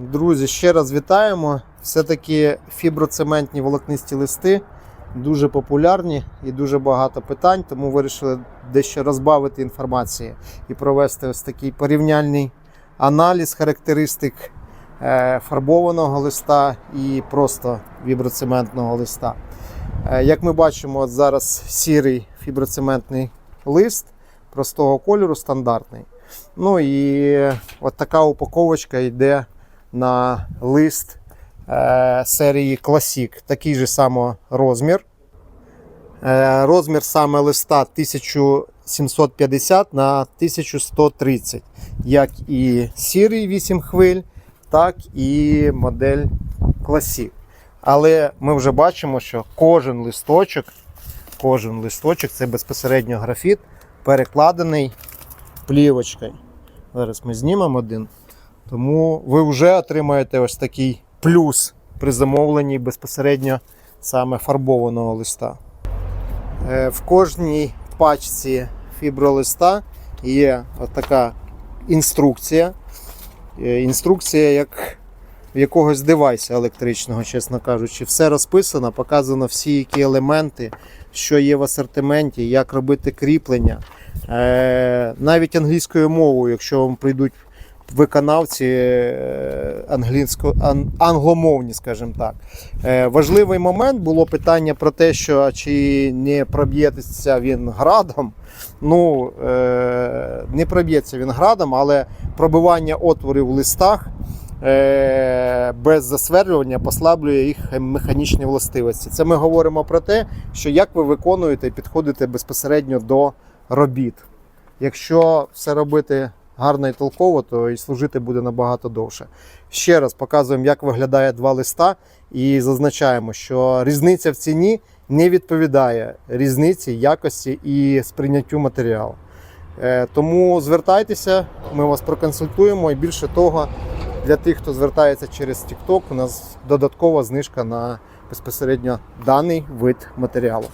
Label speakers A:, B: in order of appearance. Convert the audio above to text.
A: Друзі, ще раз вітаємо. Все-таки фіброцементні волокнисті листи дуже популярні і дуже багато питань, тому вирішили дещо розбавити інформації і провести ось такий порівняльний аналіз характеристик е, фарбованого листа і просто віброцементного листа. Е, Як ми бачимо, от зараз сірий фіброцементний лист простого кольору, стандартний. Ну і от така упаковочка йде на лист е, серії Classic. Такий же само розмір. Е, розмір саме листа 1750 на 1130, як і сірий 8 хвиль, так і модель Classic. Але ми вже бачимо, що кожен листочок, кожен листочок це безпосередньо графіт, перекладений плівочкою. Зараз ми знімемо один. Тому ви вже отримаєте ось такий плюс при замовленні безпосередньо саме фарбованого листа. Е, В кожній пачці фібролиста є така інструкція. Е, Інструкція як в якогось девайса електричного, чесно кажучи. Все розписано, показано всі які елементи, що є в асортименті, як робити кріплення. Е, Навіть англійською мовою, якщо вам прийдуть виконавці е, англомовні, скажімо так. Е, Важливий момент було питання про те, що чи не проб'ється він градом. Ну, е, не проб'ється він градом, але пробивання отворів в листах без засверлювання послаблює їх механічні властивості. Це ми говоримо про те, що як ви виконуєте і підходите безпосередньо до робіт. Якщо все робити гарно і толково, то і служити буде набагато довше. Ще раз показуємо, як виглядає два листа, і зазначаємо, що різниця в ціні не відповідає різниці якості і сприйняттю матеріалу. Е, Тому звертайтеся, ми вас проконсультуємо. І більше того, для тих, хто звертається через TikTok, у нас додаткова знижка на безпосередньо даний вид матеріалу.